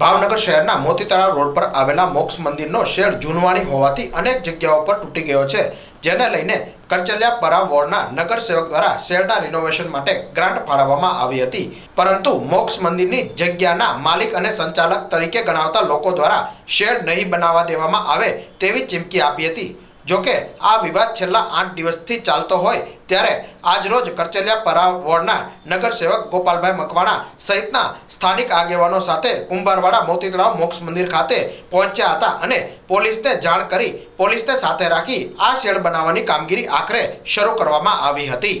ભાવનગર શહેરના મોતી તળાવ રોડ પર આવેલા મોક્ષ મંદિરનો શેડ જૂનવાણી હોવાથી અનેક જગ્યાઓ પર તૂટી ગયો છે, જેને લઈને કરચલિયા પરા વોર્ડના નગરસેવક દ્વારા શહેરના રિનોવેશન માટે ગ્રાન્ટ ફાળવવામાં આવી હતી. પરંતુ મોક્ષ મંદિરની જગ્યાના માલિક અને સંચાલક તરીકે ગણાવતા લોકો દ્વારા શેડ નહીં બનાવવા દેવામાં આવે તેવી ચીમકી આપી હતી. જોકે આ વિવાદ છેલ્લા આઠ દિવસથી ચાલતો હોય ત્યારે આજરોજ કરચલિયા પરા વોર્ડના નગરસેવક ગોપાલભાઈ મકવાણા સહિતના સ્થાનિક આગેવાનો સાથે કુંભારવાડા મોતી તળાવ મોક્ષ મંદિર ખાતે પહોંચ્યા હતા અને પોલીસને જાણ કરી પોલીસને સાથે રાખી આ શેડ બનાવવાની કામગીરી આખરે શરૂ કરવામાં આવી હતી.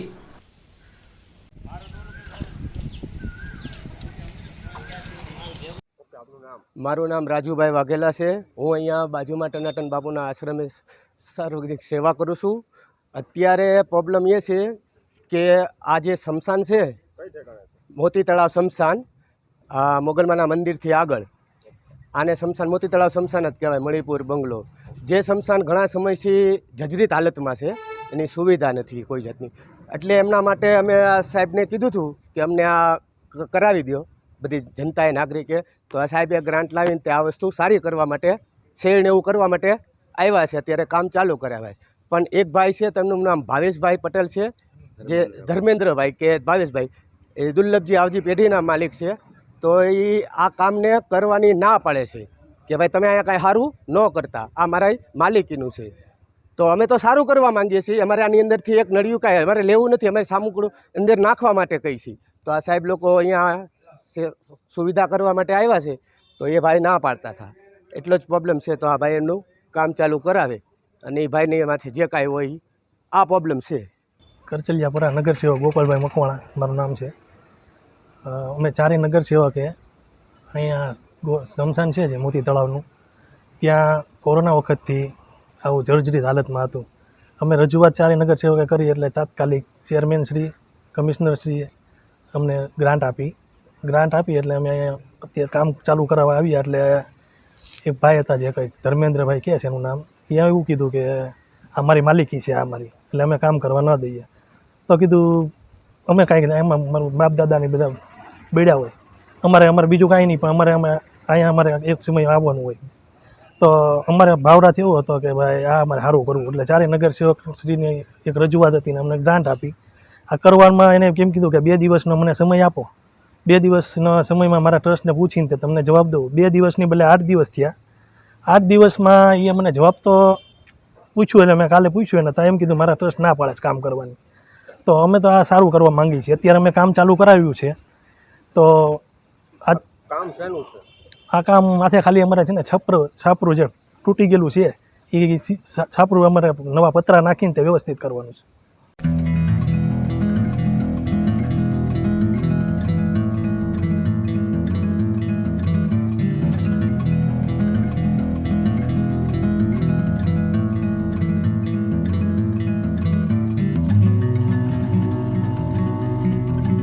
મારું નામ રાજુભાઈ વાઘેલા છે. હું અહીંયા બાજુમાં ટનાટન બાપુના આશ્રમે સાર્વજનિક સેવા કરું છું. અત્યારે પ્રોબ્લેમ એ છે કે આ જે શમશાન છે મોતી તળાવ શમશાન, આ મોગલમાના મંદિરથી આગળ, આને શમશાન મોતી તળાવ શમશાન જ કહેવાય, મણિપુર, બંગલો. જે શમશાન ઘણા સમયથી જજરીત હાલતમાં છે, એની સુવિધા નથી કોઈ જાતની. એટલે એમના માટે અમે આ સાહેબને કીધું હતું કે અમને આ કરાવી દો બધી જનતાએ, નાગરિકે. તો આ સાહેબે ગ્રાન્ટ લાવીને તે આ વસ્તુ સારી કરવા માટે, શેરને એવું કરવા માટે આવ્યા છે. અત્યારે કામ ચાલુ કરાવ્યા છે. પણ એક ભાઈ છે, તેમનું નામ ભાવેશભાઈ પટેલ છે, જે ધર્મેન્દ્રભાઈ કે ભાવેશભાઈ. એ દુર્લભજી આવજી પેઢીના માલિક છે. તો એ આ કામને કરવાની ના પાડે છે કે ભાઈ તમે અહીંયા કાંઈ સારું ન કરતા. આ મારા માલિકીનું છે. તો અમે તો સારું કરવા માંગીએ છીએ. અમારે આની અંદરથી એક નળિયું કાંઈ અમારે લેવું નથી. અમારે સામુકડું અંદર નાખવા માટે કહી છીએ. તો આ સાહેબ લોકો અહીંયા સુવિધા કરવા માટે આવ્યા છે. તો એ ભાઈ ના પાડતા હતા. એટલો જ પ્રોબ્લેમ છે. તો આ ભાઈ એમનું કામ ચાલુ કરાવે. અને એ ભાઈને એમાંથી જે કાંઈ હોય, આ પ્રોબ્લેમ છે. કરચલિયાપુરા નગરસેવક ગોપાલભાઈ મકવાણા, મારું નામ છે. અમે ચારેય નગરસેવકે અહીંયા ગો- સ્મશાન છે જે મોતી તળાવનું, ત્યાં કોરોના વખતથી આવું જર્જરિત હાલતમાં હતું. અમે રજૂઆત ચારેય નગરસેવકે કરી એટલે તાત્કાલિક ચેરમેન શ્રી, કમિશનર શ્રીએ અમને ગ્રાન્ટ આપી. ગ્રાન્ટ આપી એટલે અમે અહીંયા અત્યારે કામ ચાલુ કરાવવા આવ્યા એટલે એક ભાઈ હતા જે કંઈક ધર્મેન્દ્રભાઈ કહે છે એનું નામ. એ એવું કીધું કે આ મારી માલિકી છે, આ મારી. એટલે અમે કામ કરવા ન દઈએ. તો કીધું, અમે કાંઈક એમાં મારું બાપ દાદાની બધા બેડ્યા હોય. અમારે અમારે બીજું કાંઈ નહીં, પણ અમારે અમે અહીંયા અમારે એક સમય આવવાનું હોય. તો અમારે ભાવરાથી એવો હતો કે ભાઈ, આ અમારે સારું કરવું. એટલે ચારે નગરસેવક શ્રીની એક રજૂઆત હતી ને અમને ગ્રાન્ટ આપી. આ કરવામાં એને કેમ કીધું કે બે દિવસનો મને સમય આપો. બે દિવસના સમયમાં મારા ટ્રસ્ટને પૂછીને તમને જવાબ દઉં. બે દિવસની બદલે આઠ દિવસ થયા આઠ દિવસમાં એ મને જવાબ તો પૂછ્યું એટલે મેં કાલે પૂછ્યું એને તો એમ કીધું મારા ટ્રસ્ટ ના પાડે છે કામ કરવાની. તો અમે તો આ સારું કરવા માંગીએ છીએ. અત્યારે અમે કામ ચાલુ કરાવ્યું છે. તો આ કામ શાનું છે. આ કામ માથે ખાલી અમારે છે ને છપરું છાપરું જે તૂટી ગયેલું છે એ છાપરું અમારે નવા પતરા નાખીને તે વ્યવસ્થિત કરવાનું છે.